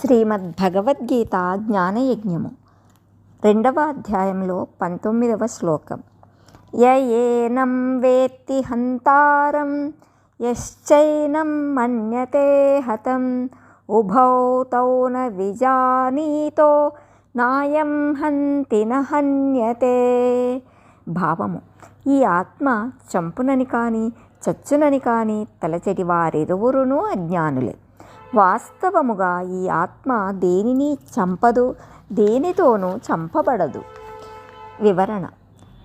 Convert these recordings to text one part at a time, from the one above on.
శ్రీమద్ భగవద్గీత జ్ఞానయజ్ఞము రెండవ అధ్యాయంలో పంతొమ్మిదవ శ్లోకం. యయేనం వేత్తి హంతారం యశ్చైనం మన్యతే హతం ఉభౌ తౌ న విజానీతో నాయం హంతి నహన్యతే హన్యతే. భావము ఈ ఆత్మ చంపునని కానీ చచ్చునని కానీ తలచెటి వారిరువురునూ అజ్ఞానులే. వాస్తవముగా ఈ ఆత్మ దేనిని చంపదు దేనితోనూ చంపబడదు. వివరణ.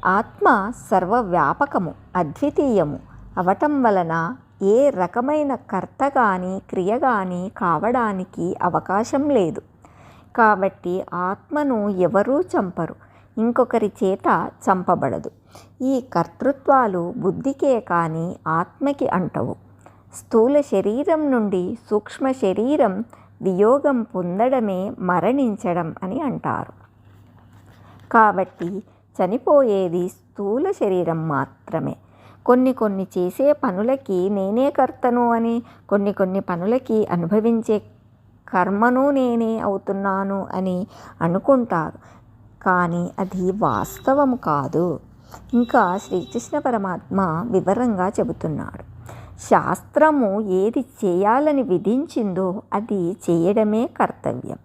ఆత్మ సర్వవ్యాపకము అద్వితీయము. అవటం వలన ఏ రకమైన కర్త కానీ క్రియ కానీ కావడానికి అవకాశం లేదు. కాబట్టి ఆత్మను ఎవరూ చంపరు ఇంకొకరి చేత చంపబడదు. ఈ కర్తృత్వాలు బుద్ధికే కానీ ఆత్మకి అంటవు. స్థూల శరీరం నుండి సూక్ష్మ శరీరం వియోగం పొందడమే మరణించడం అని అంటారు. కాబట్టి చనిపోయేది స్థూల శరీరం మాత్రమే. కొన్ని కొన్ని చేసే పనులకి నేనే కర్తను అని కొన్ని కొన్ని పనులకి అనుభవించే కర్మను నేనే అవుతున్నాను అని అనుకుంటారు. కానీ అది వాస్తవం కాదు. ఇంకా శ్రీకృష్ణ పరమాత్మ వివరంగా చెబుతున్నాడు. శాస్త్రము ఏది చేయాలని విధించిందో అది చేయడమే కర్తవ్యం.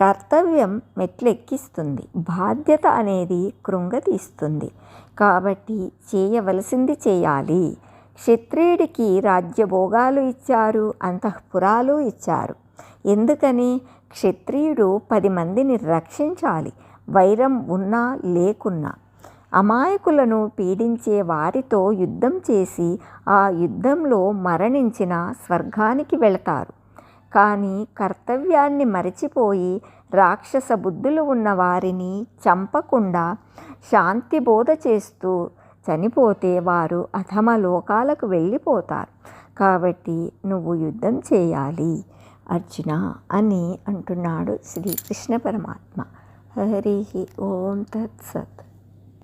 కర్తవ్యం మెట్లెక్కిస్తుంది. బాధ్యత అనేది కృంగతీస్తుంది. కాబట్టి చేయవలసింది చేయాలి. క్షత్రియుడికి రాజ్యభోగాలు ఇచ్చారు అంతఃపురాలు ఇచ్చారు. ఎందుకని? క్షత్రియుడు పది మందిని రక్షించాలి. వైరం ఉన్నా లేకున్నా. అమాయకులను పీడించే వారితో యుద్ధం చేసి ఆ యుద్ధంలో మరణించిన స్వర్గానికి వెళతారు. కానీ కర్తవ్యాన్ని మరచిపోయి రాక్షస బుద్ధులు ఉన్న వారిని చంపకుండా శాంతి బోధ చేస్తూ చనిపోతే వారు అధమ లోకాలకు వెళ్ళిపోతారు. కాబట్టి నువ్వు యుద్ధం చేయాలి అర్జున అని అంటున్నాడు శ్రీకృష్ణ పరమాత్మ. హరి ఓం తత్సత్